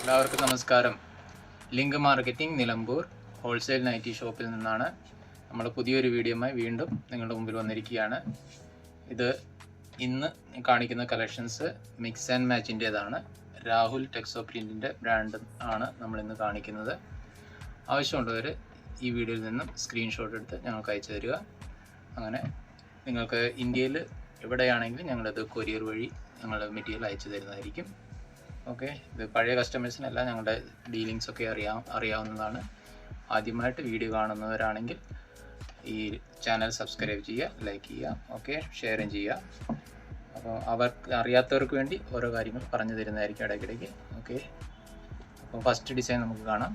എല്ലാവർക്കും നമസ്കാരം. Link marketing Nilambur wholesale nighty ഷോപ്പിൽ നിന്നാണ് നമ്മൾ പുതിയൊരു വീഡിയോയുമായി വീണ്ടും നിങ്ങളുടെ മുമ്പിൽ വന്നിരിക്കുകയാണ്. ഇത് ഇന്ന് കാണിക്കുന്ന കളക്ഷൻസ് മിക്സ് ആൻഡ് മാച്ചിന്റേതാണ്. രാഹുൽ ടെക്സോ പ്രിന്റിന്റെ ബ്രാൻഡ് ആണ് നമ്മൾ ഇന്ന് കാണിക്കുന്നത്. ആവശ്യമുള്ളവർ ഈ വീഡിയോയിൽ നിന്നും സ്ക്രീൻഷോട്ട് എടുത്ത് ഞങ്ങൾക്ക് അയച്ചു തരിക. അങ്ങനെ നിങ്ങൾക്ക് ഇന്ത്യയിൽ എവിടെയാണെങ്കിലും ഞങ്ങളത് കൊറിയർ വഴി ഞങ്ങൾ മെറ്റീരിയൽ അയച്ചു തരുന്നതായിരിക്കും. ഓക്കെ ഇത് പഴയ കസ്റ്റമേഴ്സിനെല്ലാം ഞങ്ങളുടെ ഡീലിങ്സ് ഒക്കെ അറിയാം അറിയാവുന്നതാണ്. ആദ്യമായിട്ട് വീഡിയോ കാണുന്നവരാണെങ്കിൽ ഈ ചാനൽ സബ്സ്ക്രൈബ് ചെയ്യുക ലൈക്ക് ചെയ്യുക ഓക്കെ ഷെയറും ചെയ്യുക. അപ്പോൾ അവർക്ക് അറിയാത്തവർക്ക് വേണ്ടി ഓരോ കാര്യങ്ങൾ പറഞ്ഞു തരുന്നതായിരിക്കും ഇടയ്ക്കിടയ്ക്ക്. ഓക്കെ അപ്പോൾ ഫസ്റ്റ് ഡിസൈൻ നമുക്ക് കാണാം.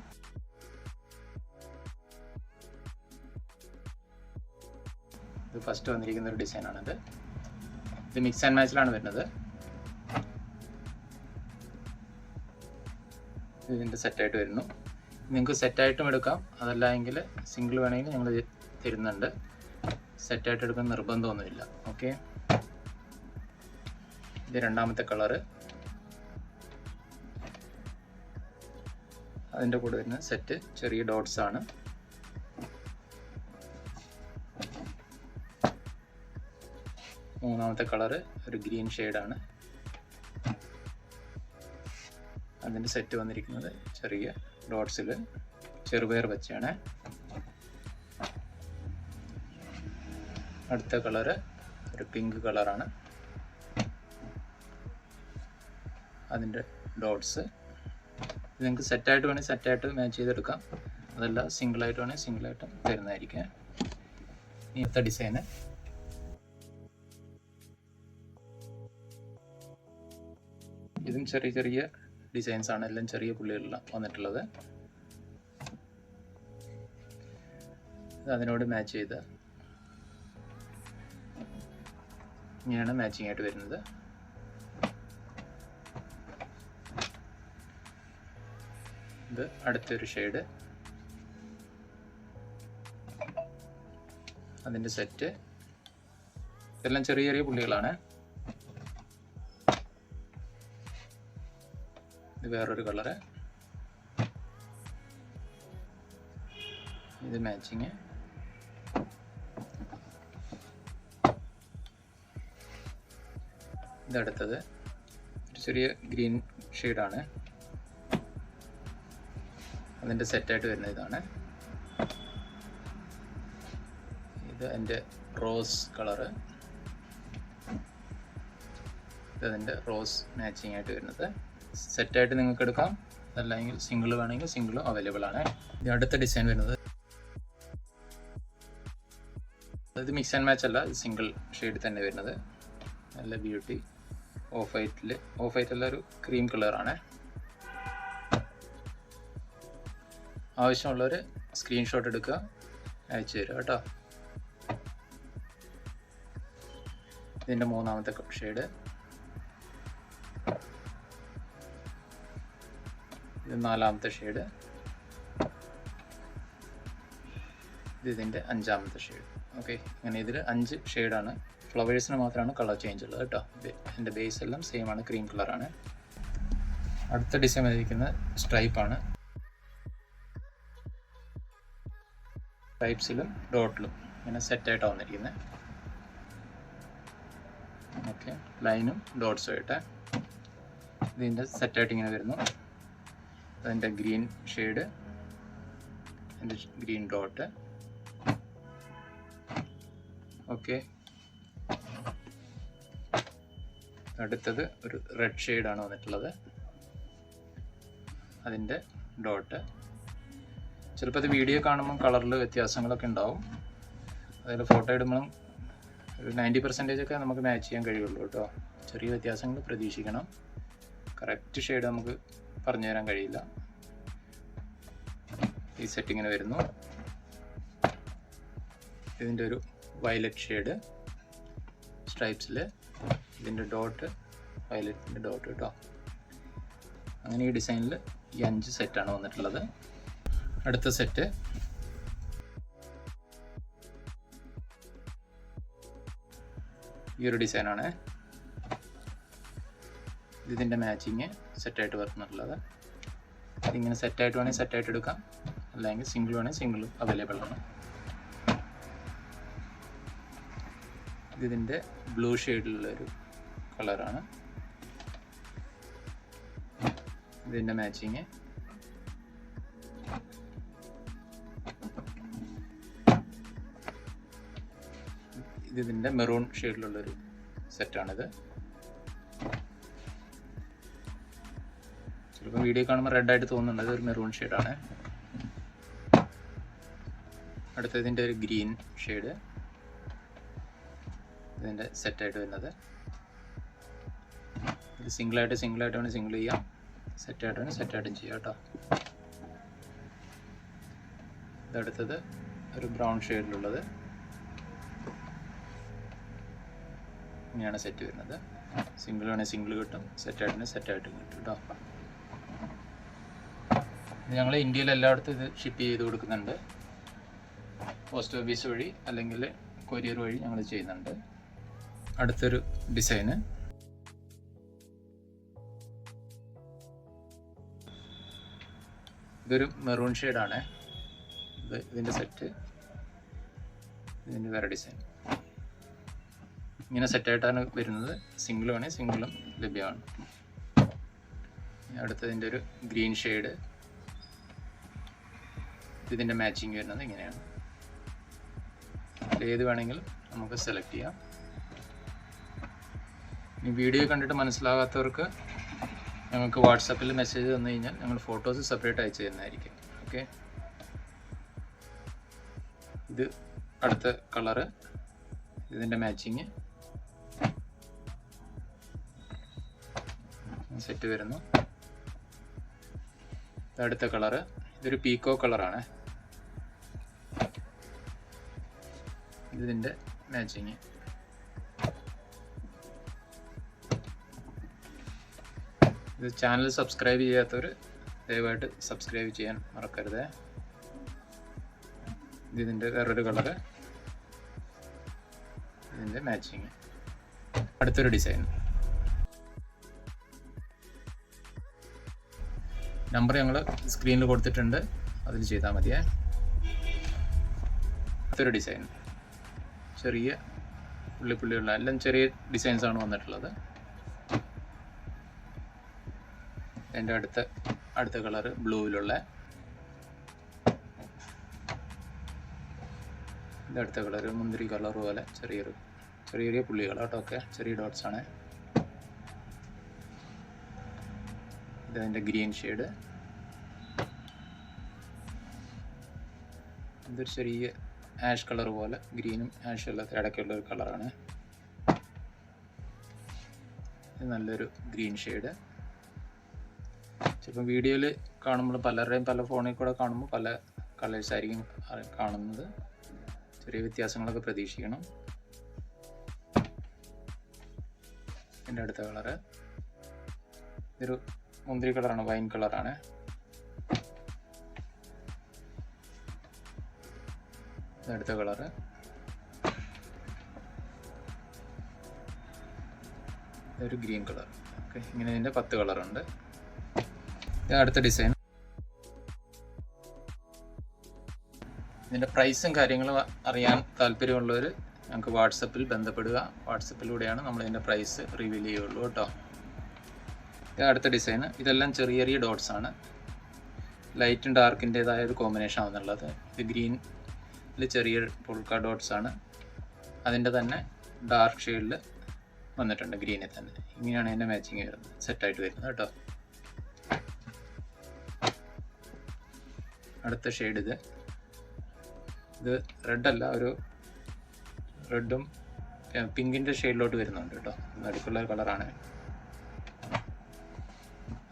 ഇത് ഫസ്റ്റ് വന്നിരിക്കുന്ന ഒരു ഡിസൈനാണിത് ഇത് മിക്സ് ആൻഡ് മാച്ചിലാണ് വരുന്നത്. ഇതിന്റെ സെറ്റായിട്ട് വരുന്നു. നിങ്ങൾക്ക് സെറ്റായിട്ടും എടുക്കാം. അതല്ല എങ്കിൽ സിംഗിൾ വേണമെങ്കിൽ ഞങ്ങൾ തരുന്നുണ്ട്. സെറ്റായിട്ട് എടുക്കാൻ നിർബന്ധമൊന്നുമില്ല. ഓക്കെ ഇത് രണ്ടാമത്തെ കളറ് അതിന്റെ കൂടെ വരുന്ന സെറ്റ് ചെറിയ ഡോട്ട്സ് ആണ്. മൂന്നാമത്തെ കളറ് ഒരു ഗ്രീൻ ഷെയ്ഡാണ്. അതിന്റെ സെറ്റ് വന്നിരിക്കുന്നത് ചെറിയ ഡോട്ട്സിൽ ചെറുപയർ വെച്ചാണ് അടുത്ത കളറ് ഒരു പിങ്ക് കളറാണ്. അതിന്റെ ഡോട്ട്സ്. നിങ്ങൾക്ക് സെറ്റായിട്ട് വേണമെങ്കിൽ സെറ്റായിട്ട് മാച്ച് ചെയ്തെടുക്കാം. അതല്ല സിംഗിളായിട്ട് വേണമെങ്കിൽ സിംഗിളായിട്ടും തരുന്നതായിരിക്കും. ഇന്നത്തെ ഡിസൈന് ഇതും ചെറിയ ചെറിയ ഡിസൈൻസ് ആണ് എല്ലാം ചെറിയ പുള്ളികളിലാണ് വന്നിട്ടുള്ളത്. അതിനോട് മാച്ച് ചെയ്ത് ഇങ്ങനെയാണ് മാച്ചിങ് ആയിട്ട് വരുന്നത്. ഇത് അടുത്തൊരു ഷെയ്ഡ് അതിന്റെ സെറ്റ് ഇതെല്ലാം ചെറിയ ചെറിയ പുള്ളികളാണ്. വേറൊരു കളറ്. ഇത് മാച്ചിങ് ഇതടുത്തത് ഒരു ചെറിയ ഗ്രീൻ ഷെയ്ഡാണ് അതിന്റെ സെറ്റായിട്ട് വരുന്ന ഇതാണ്. ഇത് എന്റെ റോസ് കളറ്. ഇത് റോസ് മാച്ചിങ് ആയിട്ട് വരുന്നത്. സെറ്റായിട്ട് നിങ്ങൾക്ക് എടുക്കാം. അതല്ലെങ്കിൽ സിംഗിൾ വേണമെങ്കിൽ സിംഗിളും അവൈലബിൾ ആണ്. അടുത്ത ഡിസൈൻ വരുന്നത്. ഇത് മിക്സ് ആൻഡ് മാച്ച് അല്ല സിംഗിൾ ഷെയ്ഡ് തന്നെ വരുന്നത്. നല്ല ബ്യൂട്ടി ഓഫ് വൈറ്റിൽ ഓഫ് വൈറ്റ് അല്ല ഒരു ക്രീം കളറാണ് ആവശ്യമുള്ളവർ സ്ക്രീൻഷോട്ട് എടുക്കുക. അയച്ചു തരിക കേട്ടോ. ഇതിന്റെ മൂന്നാമത്തെ ഷെയ്ഡ് നാലാമത്തെ ഷെയ്ഡ് ഇത് ഇതിന്റെ അഞ്ചാമത്തെ ഷെയ്ഡ് ഓക്കെ അങ്ങനെ ഇതിൽ അഞ്ച് ഷെയ്ഡാണ് ഫ്ലവേഴ്സിന് മാത്രമാണ് കളർ ചേഞ്ച് ഉള്ളത് കേട്ടോ. എന്റെ ബേസ് എല്ലാം സെയിം ആണ് ക്രീം കളറാണ് അടുത്ത ഡിസൈൻ സ്ട്രൈപ്പ് സ്ട്രൈപ്പാണ് സ്ട്രൈപ്സിലും ഡോട്ടിലും ഇങ്ങനെ സെറ്റായിട്ടാണ് വന്നിരിക്കുന്നത് ഓക്കെ ലൈനും ഡോട്ട്സും ആയിട്ട് ഇതിന്റെ സെറ്റായിട്ട് ഇങ്ങനെ വരുന്നു. അതിന്റെ ഗ്രീൻ ഷെയ്ഡ് അതിന്റെ ഗ്രീൻ ഡോട്ട്. ഓക്കെ. അടുത്തത് ഒരു റെഡ് ഷെയ്ഡാണ് വന്നിട്ടുള്ളത്. അതിന്റെ ഡോട്ട്. ചിലപ്പോൾ അത് വീഡിയോ കാണുമ്പോൾ കളറിൽ വ്യത്യാസങ്ങളൊക്കെ ഉണ്ടാവും. അതിൽ ഫോട്ടോ ഇടുമ്പോഴും ഒരു നയന്റി പെർസെന്റേജ് ഒക്കെ നമുക്ക് മാച്ച് ചെയ്യാൻ കഴിയുള്ളൂ കേട്ടോ. ചെറിയ വ്യത്യാസങ്ങൾ പ്രതീക്ഷിക്കണം. കറക്റ്റ് ഷെയ്ഡ് നമുക്ക് പറഞ്ഞു തരാൻ കഴിയില്ല. ഈ സെറ്റിങ്ങിന് വരുന്നു. ഇതിന്റെ ഒരു വയലറ്റ് ഷെയ്ഡ് സ്ട്രൈപ്സിൽ ഇതിന്റെ ഡോട്ട് വയലറ്റിന്റെ ഡോട്ട് കേട്ടോ. അങ്ങനെ ഈ ഡിസൈനിൽ ഈ അഞ്ച് സെറ്റാണ് വന്നിട്ടുള്ളത്. അടുത്ത സെറ്റ് ഈ ഒരു ഡിസൈനാണ് ഇതിന്റെ മാച്ചിങ് സെറ്റായിട്ട് വരുന്നുള്ളത് ഇതിങ്ങനെ സെറ്റായിട്ട് വേണമെങ്കിൽ സെറ്റായിട്ട് എടുക്കാം. അല്ലെങ്കിൽ സിംഗിൾ വേണമെങ്കിൽ സിംഗിൾ അവൈലബിൾ ആണ്. ഇതിന്റെ ബ്ലൂ ഷെയ്ഡിലുള്ളൊരു കളറാണ് ഇതിന്റെ മാച്ചിങ് ഇത് ഇതിന്റെ മെറൂൺ ഷെയ്ഡിലുള്ളൊരു സെറ്റാണിത് ചിലപ്പോൾ വീഡിയോ കാണുമ്പോൾ റെഡ് ആയിട്ട് തോന്നുന്നുണ്ട്. ഇത് ഒരു മെറൂൺ ഷെയ്ഡാണ് അടുത്തതിന്റെ ഒരു ഗ്രീൻ ഷെയ്ഡ് ഇതിന്റെ സെറ്റായിട്ട് വരുന്നത്. ഇത് സിംഗിളായിട്ട് സിംഗിളായിട്ട് വേണം സിംഗിൾ ചെയ്യാം. സെറ്റായിട്ട് വേണം സെറ്റായിട്ടും ചെയ്യാം കേട്ടോ. ഇതടുത്തത് ഒരു ബ്രൗൺ ഷെയ്ഡിലുള്ളത് ഇങ്ങനെയാണ് സെറ്റ് വരുന്നത്. സിംഗിൾ വേണേൽ സിംഗിൾ കിട്ടും. സെറ്റായിട്ടിന് സെറ്റായിട്ടും കിട്ടും കേട്ടോ. ഞങ്ങൾ ഇന്ത്യയിൽ എല്ലായിടത്തും ഇത് ഷിപ്പ് ചെയ്ത് കൊടുക്കുന്നുണ്ട്. പോസ്റ്റ് ഓഫീസ് വഴി അല്ലെങ്കിൽ കൊറിയർ വഴി ഞങ്ങൾ ചെയ്യുന്നുണ്ട്. അടുത്തൊരു ഡിസൈന് ഇതൊരു മെറൂൺ ഷെയ്ഡാണ് ഇത് ഇതിന്റെ സെറ്റ് ഇതിന്റെ വേറെ ഡിസൈൻ ഇങ്ങനെ സെറ്റായിട്ടാണ് വരുന്നത്. സിംഗിൾ വേണേൽ സിംഗിളും ലഭ്യമാണ്. അടുത്തതിന്റെ ഒരു ഗ്രീൻ ഷെയ്ഡ് ഇതിന്റെ മാച്ചിങ് വരുന്നത് ഇങ്ങനെയാണ്. ഏത് വേണമെങ്കിലും നമുക്ക് സെലക്ട് ചെയ്യാം. ഇനി വീഡിയോ കണ്ടിട്ട് മനസ്സിലാകാത്തവർക്ക് ഞങ്ങൾക്ക് വാട്സാപ്പിൽ മെസ്സേജ് തന്നു കഴിഞ്ഞാൽ ഞങ്ങൾ ഫോട്ടോസ് സെപ്പറേറ്റ് അയച്ചു തരുന്നതായിരിക്കും ഓക്കെ ഇത് അടുത്ത കളറ് ഇതിന്റെ മാച്ചിങ് സെറ്റ് വരുന്നു. അടുത്ത കളറ് ഇതൊരു പീക്കോ കളറാണ് ഇതിന്റെ മാച്ചിങ് ഇത് ചാനൽ സബ്സ്ക്രൈബ് ചെയ്യാത്തവർ ദയവായിട്ട് സബ്സ്ക്രൈബ് ചെയ്യാൻ മറക്കരുത്. ഇതിന്റെ വേറൊരു കളറ് ഇതിന്റെ മാച്ചിങ് അടുത്തൊരു ഡിസൈൻ നമ്പർ ഞങ്ങൾ സ്ക്രീനിൽ കൊടുത്തിട്ടുണ്ട്. അതിൽ ചെയ്താൽ മതിയേ. അടുത്തൊരു ഡിസൈൻ ചെറിയ പുള്ളിപ്പുള്ളിയുള്ള എല്ലാം ചെറിയ ഡിസൈൻസ് ആണ് വന്നിട്ടുള്ളത്. എന്റെ അടുത്ത അടുത്ത കളർ ബ്ലൂവിലുള്ള എന്റെ അടുത്ത കളർ മുന്തിരി കളർ പോലെ ചെറിയൊരു ചെറിയ ചെറിയ പുള്ളികൾ കേട്ടോ ഒക്കെ. ചെറിയ ഡോട്ട്സ് ആണ്. ഇതതിന്റെ ഗ്രീൻ ഷെയ്ഡ് ഇതൊരു ചെറിയ ആഷ് കളർ പോലെ ഗ്രീനും ആഷ് എല്ലാത്തിനും ഇടയ്ക്കുള്ള ഒരു കളറാണ്. ഇത് നല്ലൊരു ഗ്രീൻ ഷെയ്ഡ്. ചിലപ്പോൾ വീഡിയോയിൽ കാണുമ്പോൾ പലരുടെയും പല ഫോണിൽ കൂടെ കാണുമ്പോൾ പല കളേഴ്സ് ആയിരിക്കും കാണുന്നത്. ചെറിയ വ്യത്യാസങ്ങളൊക്കെ പ്രതീക്ഷിക്കണം. എന്റെ അടുത്ത കളറ്. ഇതൊരു മുന്തിരി കളറാണ് വൈൻ കളറാണ്. അടുത്ത കളറ് ഒരു ഗ്രീൻ കളർ ഓക്കെ ഇങ്ങനെ ഇതിന്റെ പത്ത് കളറുണ്ട് അടുത്ത ഡിസൈൻ ഇതിന്റെ പ്രൈസും കാര്യങ്ങളും അറിയാൻ താല്പര്യമുള്ളവർ ഞങ്ങൾക്ക് വാട്സപ്പിൽ ബന്ധപ്പെടുക. വാട്സപ്പിലൂടെയാണ് നമ്മൾ ഇതിന്റെ പ്രൈസ് റിവീൽ ചെയ്യുള്ളൂ കേട്ടോ. അടുത്ത ഡിസൈൻ ഇതെല്ലാം ചെറിയ ചെറിയ ഡോട്ട്സ് ആണ്. ലൈറ്റും ഡാർക്കിന്റെതായ ഒരു കോമ്പിനേഷൻ ആണെന്നുള്ളത് ഇത് ഗ്രീനിൽ ചെറിയ പുൾക്ക ഡോട്ട്സ് ആണ്. അതിന്റെ തന്നെ ഡാർക്ക് ഷെയ്ഡിൽ വന്നിട്ടുണ്ട് ഗ്രീനിൽ തന്നെ. ഇങ്ങനെയാണ് അതിന്റെ മാച്ചിങ് വരുന്നത്. സെറ്റായിട്ട് വരുന്നത് കേട്ടോ. അടുത്ത ഷെയ്ഡ് ഇത്. ഇത് റെഡ് അല്ല ഒരു റെഡും പിങ്കിന്റെ ഷെയ്ഡിലോട്ട് വരുന്നുണ്ട് കേട്ടോ. നടുക്കുള്ള കളറാണ്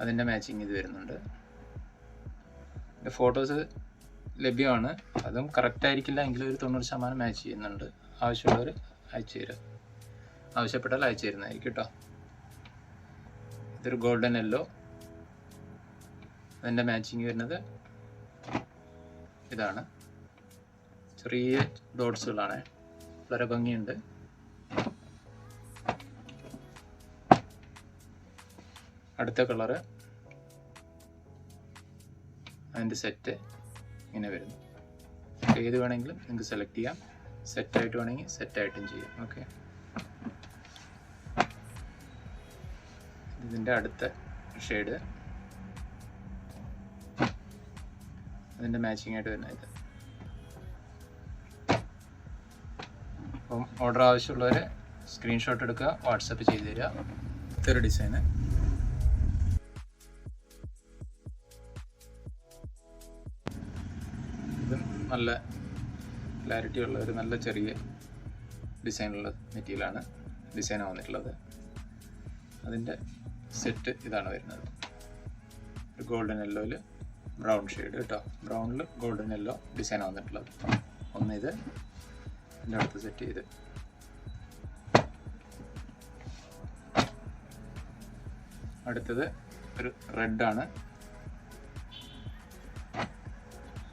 അതിന്റെ മാച്ചിങ് ഇത് വരുന്നുണ്ട്. ഫോട്ടോസ് ലഭ്യമാണ്. അതും കറക്റ്റ് ആയിരിക്കില്ല എങ്കിലും ഒരു തൊണ്ണൂറ് ശതമാനം മാച്ച് ചെയ്യുന്നുണ്ട്. ആവശ്യമുള്ളവർ അയച്ചു തരും. ആവശ്യപ്പെട്ടാൽ അയച്ചു തരുന്നതായിരിക്കും കേട്ടോ ഇതൊരു ഗോൾഡൻ യെല്ലോ അതിന്റെ മാച്ചിങ് വരുന്നത് ഇതാണ്. ചെറിയ ഡോട്ട്സുകളാണ് വളരെ ഭംഗിയുണ്ട്. അടുത്ത കളറ് അതിന്റെ സെറ്റ് ഇങ്ങനെ വരുന്നു. ഏത് വേണമെങ്കിലും നിങ്ങൾക്ക് സെലക്ട് ചെയ്യാം. സെറ്റായിട്ട് വേണമെങ്കിൽ സെറ്റായിട്ടും ചെയ്യാം. ഓക്കെ ഇതിന്റെ അടുത്ത ഷെയ്ഡ് അതിന്റെ മാച്ചിങ് ആയിട്ട് വരുന്ന ഇത്. അപ്പം ഓർഡർ ആവശ്യമുള്ളവർ സ്ക്രീൻഷോട്ട് എടുക്കുക വാട്സപ്പ് ചെയ്ത് തരിക ഇത്തരം ഡിസൈന് നല്ല ക്ലാരിറ്റി ഉള്ള ഒരു നല്ല ചെറിയ ഡിസൈനുള്ള മെറ്റീരിയലാണ് ഡിസൈൻ വന്നിട്ടുള്ളത്. അതിന്റെ സെറ്റ് ഇതാണ് വരുന്നത്. ഒരു ഗോൾഡൻ യെല്ലോയിൽ ബ്രൗൺ ഷെയ്ഡ് കേട്ടോ ബ്രൗണിൽ ഗോൾഡൻ യെല്ലോ ഡിസൈൻ വന്നിട്ടുള്ളത്. ഒന്ന് ഇത് എന്റെ അടുത്ത് സെറ്റ് ചെയ്ത്. അടുത്തത് ഒരു റെഡാണ്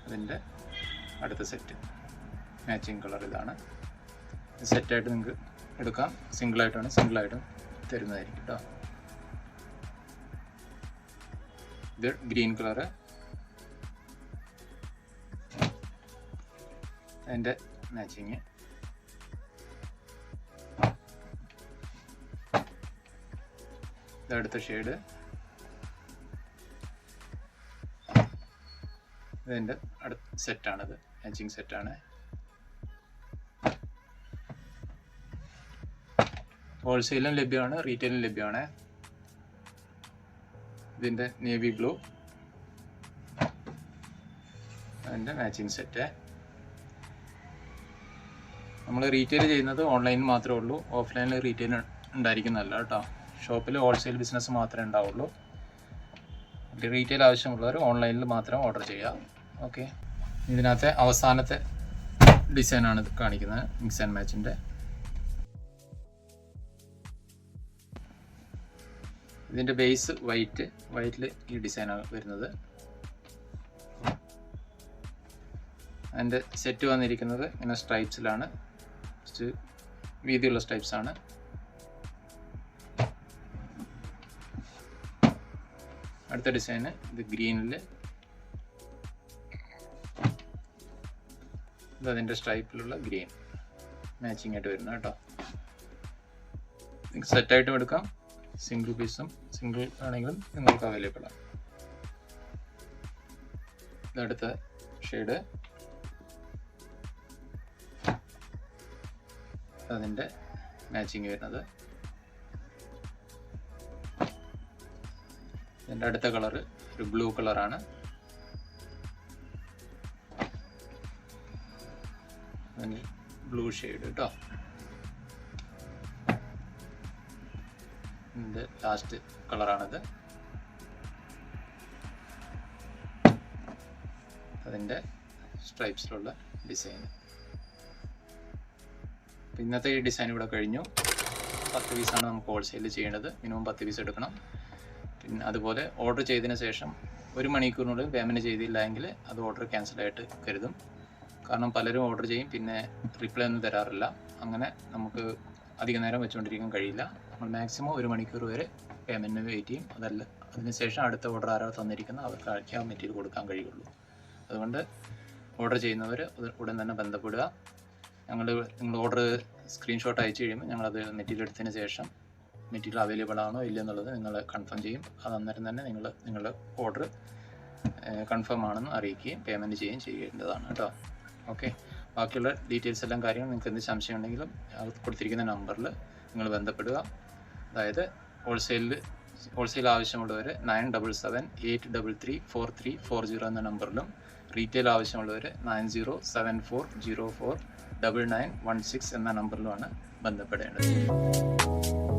അതിന്റെ അടുത്ത സെറ്റ് മാച്ചിങ് കളർ ഇതാണ്. സെറ്റായിട്ട് നിങ്ങൾക്ക് എടുക്കാം. സിംഗിളായിട്ടാണ് സിംഗിളായിട്ടും തരുന്നതായിരിക്കും കേട്ടോ ഇത് ഗ്രീൻ കളറ് അതിന്റെ മാച്ചിങ് ഇതടുത്ത ഷെയ്ഡ് ഇതിന്റെ അടുത്ത സെറ്റാണിത് മാച്ചിങ് സെറ്റാണ് ഹോൾസെയിലും ലഭ്യമാണ് റീറ്റെയിലും ലഭ്യമാണ്. ഇതിന്റെ നേവി ബ്ലൂ അതിന്റെ മാച്ചിങ് സെറ്റ് നമ്മൾ റീറ്റെയിൽ ചെയ്യുന്നത് ഓൺലൈനിൽ മാത്രമേ ഉള്ളൂ. ഓഫ്ലൈനിൽ റീറ്റെയിൽ ഉണ്ടായിരിക്കുന്നതല്ല കേട്ടോ. ഷോപ്പിൽ ഹോൾസെയിൽ ബിസിനസ് മാത്രമേ ഉണ്ടാവുള്ളൂ. റീറ്റെയിൽ ആവശ്യമുള്ളവർ ഓൺലൈനിൽ മാത്രം ഓർഡർ ചെയ്യുക. ഓക്കെ ഇതിനകത്തെ അവസാനത്തെ ഡിസൈനാണ് ഇത് കാണിക്കുന്നത് മിക്സ് ആൻഡ് മാച്ചിന്റെ ഇതിന്റെ ബേസ് വൈറ്റ് വൈറ്റിൽ ഈ ഡിസൈനാണ് വരുന്നത്. അതിന്റെ സെറ്റ് വന്നിരിക്കുന്നത് ഇങ്ങനെ സ്ട്രൈപ്സിലാണ് വീതിയുള്ള സ്ട്രൈപ്സ് ആണ്. അടുത്ത ഡിസൈന് ഇത് ഗ്രീനിൽ അതിന്റെ സ്ട്രൈപ്പിലുള്ള ഗ്രീൻ മാച്ചിങ് ആയിട്ട് വരുന്നത് കേട്ടോ. നിങ്ങൾക്ക് സെറ്റായിട്ടും എടുക്കാം. സിംഗിൾ പീസും സിംഗിൾ ആണെങ്കിലും നിങ്ങൾക്ക് അവൈലബിൾ ആണ്. ഇതടുത്ത ഷെയ്ഡ് അതിന്റെ മാച്ചിങ് വരുന്നത്. ഇതിന്റെ അടുത്ത കളറ് ഒരു ബ്ലൂ കളറാണ് ബ്ലൂ ഷെയ്ഡ് കേട്ടോ ഇതിന്റെ ലാസ്റ്റ് കളറാണിത് അതിന്റെ സ്ട്രൈപ്സിലുള്ള ഡിസൈൻ ഇന്നത്തെ ഈ ഡിസൈൻ ഇവിടെ കഴിഞ്ഞു. പത്ത് പീസാണ് നമുക്ക് ഹോൾസെയിൽ ചെയ്യേണ്ടത് മിനിമം പത്ത് പീസ് എടുക്കണം. പിന്നെ അതുപോലെ ഓർഡർ ചെയ്തതിന് ശേഷം ഒരു മണിക്കൂറിനുള്ളിൽ പേയ്മെന്റ് ചെയ്തില്ല എങ്കിൽ അത് ഓർഡർ ക്യാൻസൽ ആയിട്ട് കരുതും. കാരണം പലരും ഓർഡർ ചെയ്യും പിന്നെ റിപ്ലൈ ഒന്നും തരാറില്ല. അങ്ങനെ നമുക്ക് അധിക നേരം വെച്ചുകൊണ്ടിരിക്കാൻ കഴിയില്ല. നമ്മൾ മാക്സിമം ഒരു മണിക്കൂർ വരെ പേയ്മെന്റിന് വെയിറ്റ് ചെയ്യും. അതല്ല അതിനുശേഷം അടുത്ത ഓർഡർ ആരോ തന്നിരിക്കുന്ന അവർക്ക് ആ മെറ്റീരിയൽ കൊടുക്കാൻ കഴിയുള്ളൂ. അതുകൊണ്ട് ഓർഡർ ചെയ്യുന്നവർ ഉടൻ തന്നെ ബന്ധപ്പെടുക. ഞങ്ങൾ നിങ്ങൾ ഓർഡർ സ്ക്രീൻഷോട്ട് അയച്ചു കഴിയുമ്പോൾ ഞങ്ങളത് മെറ്റീരിയൽ എടുത്തതിന് ശേഷം മെറ്റീരിയൽ അവൈലബിൾ ആണോ ഇല്ല എന്നുള്ളത് നിങ്ങൾ കൺഫേം ചെയ്യും. അത് അന്നേരം തന്നെ നിങ്ങൾ നിങ്ങളുടെ ഓർഡർ കൺഫേം ആണെന്ന് അറിയിക്കുകയും പേയ്മെന്റ് ചെയ്യുകയും ചെയ്യേണ്ടതാണ് കേട്ടോ. ഓക്കെ ബാക്കിയുള്ള ഡീറ്റെയിൽസ് എല്ലാം കാര്യങ്ങൾ നിങ്ങൾക്ക് എന്ത് സംശയം ഉണ്ടെങ്കിലും കൊടുത്തിരിക്കുന്ന നമ്പറിൽ നിങ്ങൾ ബന്ധപ്പെടുക. അതായത് ഹോൾസെയിലിൽ ഹോൾസെയിൽ ആവശ്യമുള്ളവർ nine double seven eight double three four three four zero എന്ന നമ്പറിലും റീറ്റെയിൽ ആവശ്യമുള്ളവർ nine zero seven four zero four double nine one six എന്ന നമ്പറിലുമാണ് ബന്ധപ്പെടേണ്ടത്.